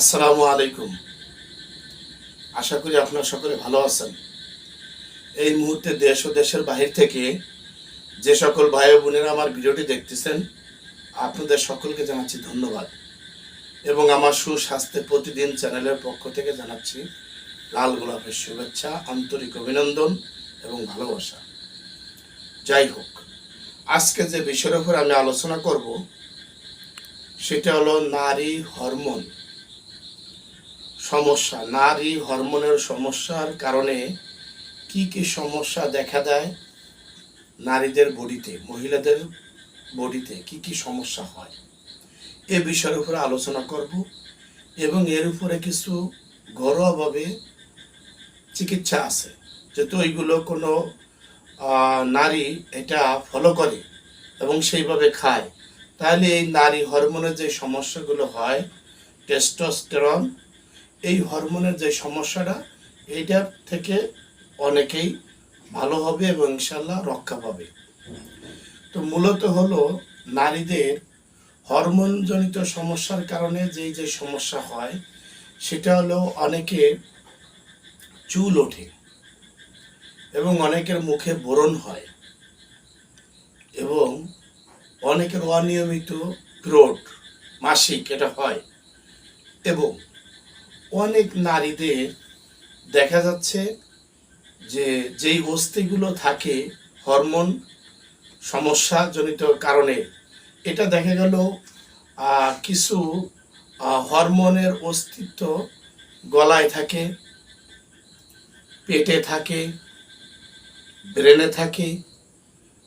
আসসালামু আলাইকুম। আশা করি আপনারা সকলে ভালো আছেন। এই মুহূর্তে দেশ ও দেশের বাহির থেকে যে সকল ভাই ও বোনেরা আমার ভিডিওটি দেখতেছেন, আপনাদের সকলকে জানাচ্ছি ধন্যবাদ। এবং আমার সুস্বাস্থ্যে প্রতিদিন চ্যানেলের পক্ষ থেকে জানাচ্ছি লাল গোলাপের শুভেচ্ছা, আন্তরিক অভিনন্দন এবং ভালোবাসা। যাই হোক, আজকে যে বিষয়ের উপর আমি আলোচনা করব, সেটা হলো নারী হরমোন। সমস্যা, নারী হরমোনের সমস্যার কারণে কি কি সমস্যা দেখা দেয় নারীদের বডিতে, মহিলাদের বডিতে কি কি সমস্যা হয়? এ বিষয়ের উপরে আলোচনা করব এবং এর উপরে কিছু ঘরোয়াভাবে চিকিৎসা আছে, যেহেতু এইগুলো কোনো নারী এটা ফলো করে এবং সেইভাবে খায়। তাহলে এই নারী হরমোনের যে সমস্যাগুলো হয় টেস্টোস্টেরন এই হরমোনের যে সমস্যাটা এইটার থেকে অনেকেই ভালো হবে এবং ইনশাল্লাহ রক্ষা পাবে। তো মূলত হলো নারীদের হরমোনজনিত সমস্যার কারণে যেই যে সমস্যা হয়, সেটা হলো অনেকে চুল ওঠে এবং অনেকের মুখে বরণ হয় এবং অনেকের অনিয়মিত গ্রোথ, মাসিক এটা হয় এবং অনেক নারীদের দেখা যাচ্ছে যে যেই অস্থিগুলো থাকে, হরমোন সমস্যাজনিত কারণে, এটা দেখা গেল কিছু হরমোনের অস্তিত্ব গলায় থাকে, পেটে থাকে, ব্রেনে থাকে।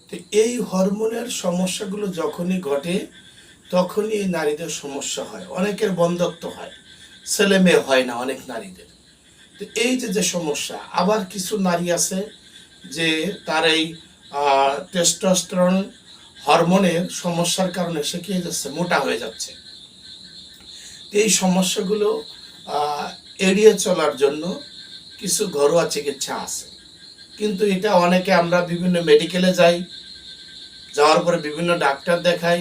তো এই হরমোনের সমস্যাগুলো যখনই ঘটে, তখনই নারীদের সমস্যা হয়, অনেকের বন্ধত্ব হয়। ছেলে মেয়ে হয় না অনেক নারীদের। তো এই যে যে সমস্যা, আবার কিছু নারী আছে যে তার এই টেস্টোস্টেরন হরমোনের সমস্যার কারণে সে কি যাচ্ছে? মোটা হয়ে যাচ্ছে। এই সমস্যাগুলো এড়িয়ে চলার জন্য কিছু ঘরোয়া চিকিৎসা আছে। কিন্তু এটা অনেকে আমরা বিভিন্ন মেডিকেলে যাই, যাওয়ার পরে বিভিন্ন ডাক্তার দেখাই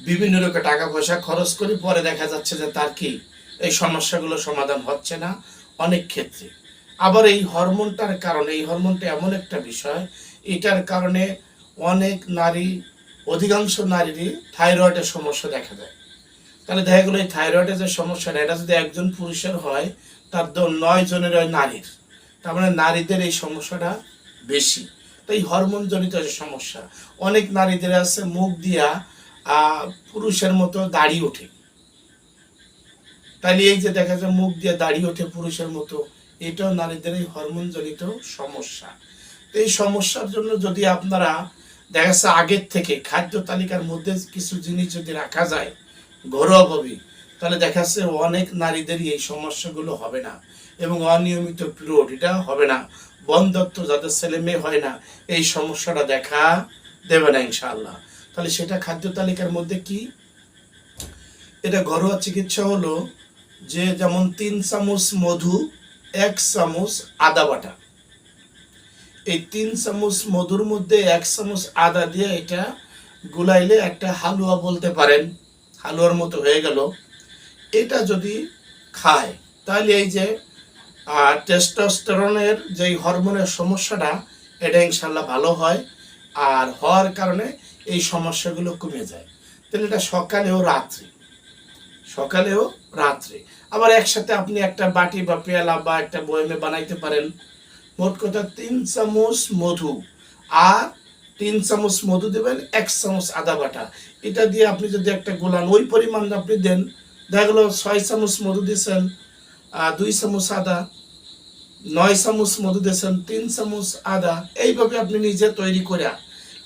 বিভিন্ন রকম টাকা পয়সা খরচ করি, পরে দেখা যাচ্ছে যে তার কি, এই সমস্যাগুলো সমাধান হচ্ছে না অনেক ক্ষেত্রে। আবার এই হরমোনটার কারণে, এই হরমোনটা এমন একটা বিষয়, এটার কারণে অনেক নারী, অধিকাংশ নারীরই থাইরয়েডের সমস্যা দেখা দেয়। তাহলে দেখা গেলো এই থাইরয়েডের যে সমস্যাটা, এটা যদি একজন পুরুষের হয়, তার দ- নয় জনের হয় নারীর। তার মানে নারীদের এই সমস্যাটা বেশি। তো এই হরমোন জনিত যে সমস্যা, অনেক নারীদের আছে মুখ দিয়া পুরুষের মতো দাড়ি ওঠে। তাহলে এই যে দেখা যায় মুখ দিয়ে দাড়ি ওঠে পুরুষের মতো, এটাও নারীদের এই হরমোন জনিত সমস্যা এই সমস্যার জন্য যদি আপনারা দেখা যাচ্ছে আগের থেকে খাদ্য তালিকার মধ্যে কিছু জিনিস যদি রাখা যায় ঘরোয়াভাবে, তাহলে দেখা যাচ্ছে অনেক নারীদেরই এই সমস্যাগুলো হবে না এবং অনিয়মিত পিরিয়ড এটা হবে না। বন্ধত্ব যাদের ছেলে মেয়ে হয় না, এই সমস্যাটা দেখা দেবে না ইনশাআল্লাহ। তাহলে সেটা খাদ্য তালিকার মধ্যে কি? এটা ঘরোয়া চিকিৎসা হলো যে যেমন তিন চামচ মধু, এক চামচ আদা বাটা। এই তিন চামচ মধুর মধ্যে এক চামচ আদা দিয়ে এটা গুলাইলে একটা হালুয়া বলতে পারেন। হালুয়ার মতো হয়ে গেল। এটা যদি খায়, তাহলে এই যে টেস্টোস্টেরনের যেই হরমোনের সমস্যাটা, এটা ইনশাল্লাহ ভালো হয়। আর হওয়ার কারণে এই সমস্যাগুলো কমে যায়। তাহলে এটা সকালেও রাত্রি। সকালেও রাত্রে। আবার একসাথে আপনি একটা বাটি বা পেয়ালা বা একটা বয়মে বানাইতে পারেন। মোট কথা তিন চামচ মধু। আর তিন চামচ মধু দেবেন, এক চামচ আদা বাটা। এটা দিয়ে আপনি যদি একটা গোলান ওই পরিমাণ আপনি দেন, দেখা গেলো ছয় চামচ মধু দিয়েছেন দুই চামচ আদা, নয় চামচ মধু দিয়েছেন, তিন চামচ আদা। এইভাবে আপনি নিজে তৈরি করে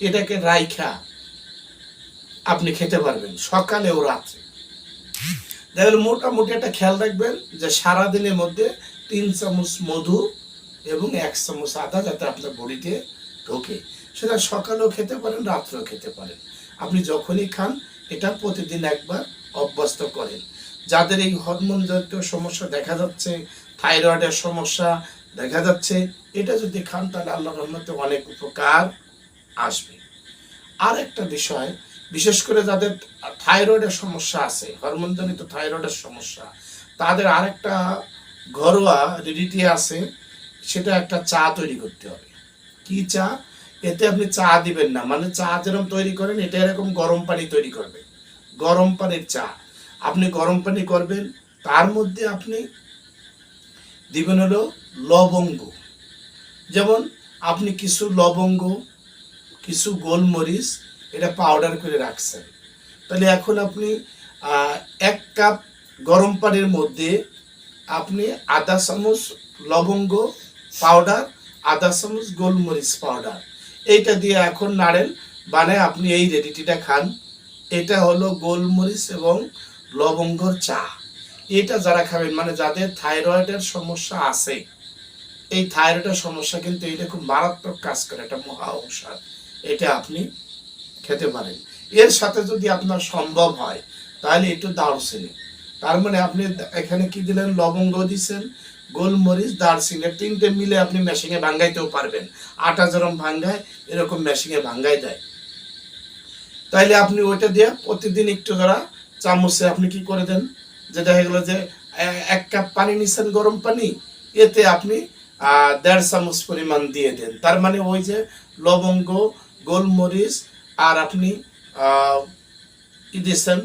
এটাকে রাইখা। আপনি খেতে পারবেন, সকালে ও রাত্রে। দেখবেন মোটামুটি একটা খেয়াল রাখবেন যে সারাদিনের মধ্যে তিন চামচ মধু এবং এক চামচ আদা যাতে আপনার বডিতে ঢোকে। সেটা সকালেও খেতে পারেন, রাত্রেও খেতে পারেন। আপনি যখনই খান, এটা প্রতিদিন একবার অভ্যস্ত করেন। যাদের এই হরমোন জাতীয় সমস্যা দেখা যাচ্ছে, থাইরয়েডের সমস্যা দেখা যাচ্ছে, এটা যদি খান, তাহলে আল্লাহ রহমতে অনেক উপকার আসবে। আর একটা বিষয় বিশেষ করে যাদের থাইরয়েডের সমস্যা আছে, হরমোনজনিত থাইরয়েডের সমস্যা, তাদের আরেকটা ঘরোয়া রেডিটি আছে, সেটা একটা চা তৈরি করতে হবে। কি চা? এতে আপনি চা দিবেন না মানে চা যেরকম তৈরি করেন, এটা এরকম গরম পানি তৈরি করবে গরম পানির চা। আপনি গরম পানি করবেন, তার মধ্যে আপনি দিবেন হলো লবঙ্গ। যেমন আপনি কিছু লবঙ্গ, কিছু গোলমরিচ এটা পাউডার করে রাখছেন। তাহলে এখন আপনি এক কাপ গরম পানির মধ্যে আপনি আধা চামচ লবঙ্গ পাউডার আধা চামচ গোলমরিচ পাউডার এইটা দিয়ে এখন নাড়েন মানে আপনি এই রেডিটিটা খান। এটা হলো গোলমরিচ এবং লবঙ্গর চা। এটা যারা খাবেন মানে যাদের থাইরয়েডের সমস্যা আছে, এই থাইরয়েডের সমস্যা কিন্তু এটা খুব মারাত্মক কাজ করে এটা মহা ঔষধ। এটা আপনি খেতে পারেন। এর সাথে যদি আপনার সম্ভব হয়, তাহলে একটু দারচিনি। তার মানে আপনি এখানে কি দিলেন? লবঙ্গ দিছেন, গোলমরিচ, দারচিনি, তিনটে মিলে আপনি মেশিনে ভাঙ্গাইতেও পারবেন। আটা যেরকম ভাঙ্গায়, এরকম মেশিনে ভাঙ্গাই দেয়। তাইলে আপনি ওইটা দিয়ে প্রতিদিন একটু ধরা চামচে আপনি কি করে দেন? যে দেখা গেলো যে এক কাপ পানি নিচ্ছেন গরম পানি, এতে আপনি দেড় চামচ পরিমাণ দিয়ে দেন। তার মানে ওই যে লবঙ্গ, গোলমরিচ আর আপনি আহ, দিয়েছেন?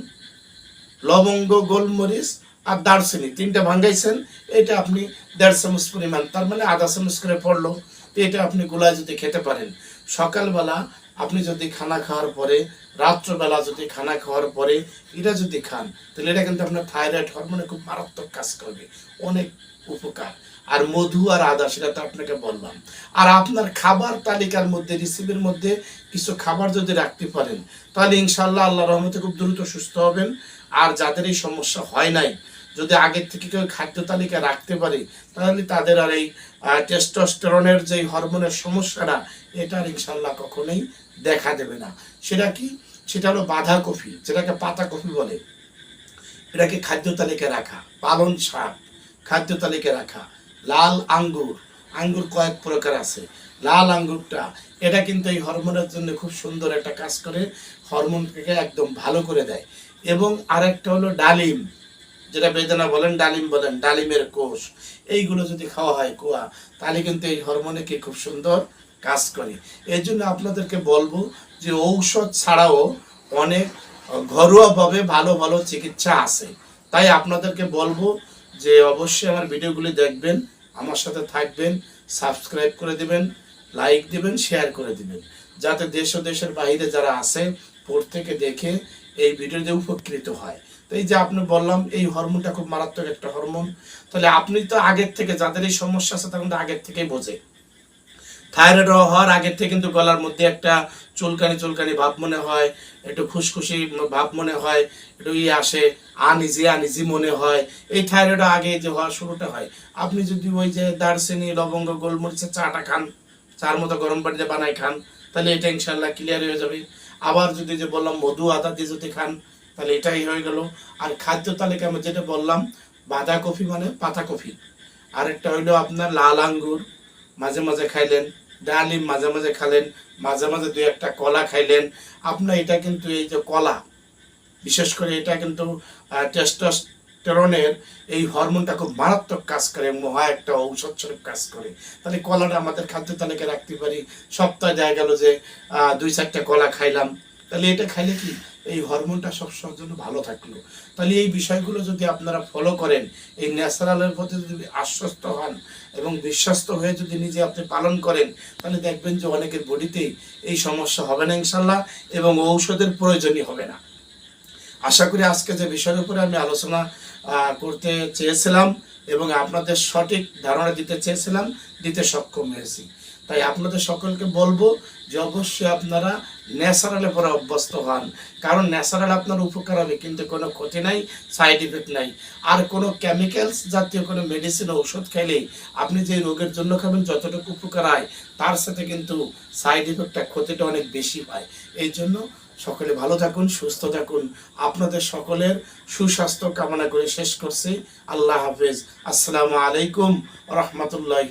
লবঙ্গ গোলমরিচ আর দারচিনি তিনটা ভাঙ্গাইছেন এটা আপনি দেড় চামচ পরিমাণ তার মানে আধা চামচ করে পড়ল এটা আপনি গোলায় যদি খেতে পারেন। সকালবেলা আপনি যদি খানা খাওয়ার পরে, রাত্রবেলা যদি খানা খাওয়ার পরে এটা যদি খান, তাহলে এটা কিন্তু আপনার থাইরয়েড হরমোনে খুব মারাত্মক কাজ করবে। অনেক উপকার। আর মধু আর আদা, সেটা তো আপনাকে বললাম। আর আপনার খাবার তালিকার মধ্যে রিসিপের মধ্যে কিছু খাবার যদি রাখতে পারেন, তাহলে ইনশাল্লাহ আল্লাহ রহমতে খুব দ্রুত সুস্থ হবেন। আর যাদের এই সমস্যা হয় নাই যদি আগের থেকে কেউ খাদ্য তালিকা রাখতে পারে, তাহলে তাদের আর এই টেস্টোস্টেরনের যে হরমোনের সমস্যাটা এটা আর ইনশাল্লাহ কখনোই দেখা দেবে না। সেটা কি? সেটা হলো বাঁধাকপি, যেটাকে পাতা কপি বলে। এটাকে খাদ্য তালিকায় রাখা পালন শাক, খাদ্য তালিকায় রাখা। লাল আঙ্গুর আঙ্গুর কয়েক প্রকার আছে। লাল আঙ্গুরটা, এটা কিন্তু এই হরমোনের জন্য খুব সুন্দর একটা কাজ করে হরমোনকে একদম ভালো করে দেয়। এবং আরেকটা হলো ডালিম যেটা বেদনা বলেন, ডালিম বলেন, ডালিমের কোষ। এইগুলো যদি খাওয়া হয় কুয়া, তাহলে কিন্তু এই হরমোনে কি খুব সুন্দর কাজ করে। এই জন্য আপনাদেরকে বলব যে ঔষধ ছাড়াও অনেক ঘরোয়াভাবে ভালো ভালো চিকিৎসা আছে। তাই আপনাদেরকে বলব যে অবশ্যই আমার ভিডিওগুলি দেখবেন, আমার সাথে থাকবেন, সাবস্ক্রাইব করে দিবেন, লাইক দিবেন, শেয়ার করে দিবেন। যাতে দেশ ও দেশের বাইরে যারা আছে থেকে দেখে এই ভিডিওতে উপকৃত হয়। তো এই যে আপনি বললাম, এই হরমোনটা খুব মারাত্মক একটা হরমোন। তাহলে আপনি তো আগের থেকে যাদের এই সমস্যা আছে তখন তো আগের থেকেই বোঝে। থাইরয়েড হওয়ার আগের থেকে কিন্তু গলার মধ্যে একটা চুলকানি চুলকানি ভাব মনে হয়, একটু খুশখুশি ভাব মনে হয়, একটু ইয়ে আসে, আনিজি আনিজি মনে হয়। এই থাইরয়েড আগে যে হওয়া শুরুটা হয়, আপনি যদি ওই যে দারচিনি, লবঙ্গ, গোলমরিচের চাটা খান, চার মতো গরম পানিতে বানাই খান, তাহলে এটা ইনশাল্লাহ ক্লিয়ার হয়ে যাবে। আবার যদি যে বললাম, মধু আদা দিয়ে যদি খান তাহলে এটাই হয়ে গেল। আর খাদ্য তালিকা আমি যেটা বললাম, বাঁধাকপি মানে পাতাকপি। আরেকটা হইল আপনার লাল আঙ্গুর, মাঝে মাঝে খাইলেন, ডালিম মাঝে মাঝে খাইলেন মাঝে মাঝে দুই একটা কলা খাইলেন। আপনার এটা কিন্তু এই যে কলা, বিশেষ করে এটা কিন্তু টেস্টোস্টেরনের এই হরমোনটা খুব মারাত্মক কাজ করে মহা একটা ঔষধ স্বরূপ কাজ করে। তাহলে কলাটা আমাদের খাদ্য তালিকায় রাখতে পারি। সপ্তাহে দেখা গেল যে দুই চারটা কলা খাইলাম। তাহলে এটা খাইলে কি? এই হরমোনটা সবসময়ের জন্য ভালো থাকল। তাহলে এই বিষয়গুলো যদি আপনারা ফলো করেন, এই ন্যাচারালের প্রতি যদি আশ্বস্ত হন এবং বিশ্বস্ত হয়ে যদি নিজে আপনি পালন করেন, তাহলে দেখবেন যে অনেকের বডিতেই এই সমস্যা হবে না ইনশাল্লাহ এবং ঔষধের প্রয়োজনই হবে না। আশা করি আজকে যে বিষয়ের উপরে আমি আলোচনা করতে চেয়েছিলাম এবং আপনাদের সঠিক ধারণা দিতে চেয়েছিলাম, দিতে সক্ষম হয়েছি। তাই আপনাদের সকলকে বলব যে অবশ্যই আপনারা ন্যাচারালের পরে অভ্যস্ত হন। কারণ ন্যাচারাল আপনার উপকার হবে, কিন্তু কোনো ক্ষতি নাই সাইড ইফেক্ট নাই। আর কোনো কেমিক্যালস জাতীয় কোনো মেডিসিন ঔষধ খাইলেই আপনি যে রোগের জন্য খাবেন, যতটুকু উপকার হয়, তার সাথে কিন্তু সাইড ইফেক্টটা ক্ষতিটা অনেক বেশি পায়। এই জন্য সকলে ভালো থাকুন, সুস্থ থাকুন। আপনাদের সকলের সুস্বাস্থ্য কামনা করে শেষ করছি। আল্লাহ হাফেজ। আসসালামু আলাইকুম রহমতুল্লাহ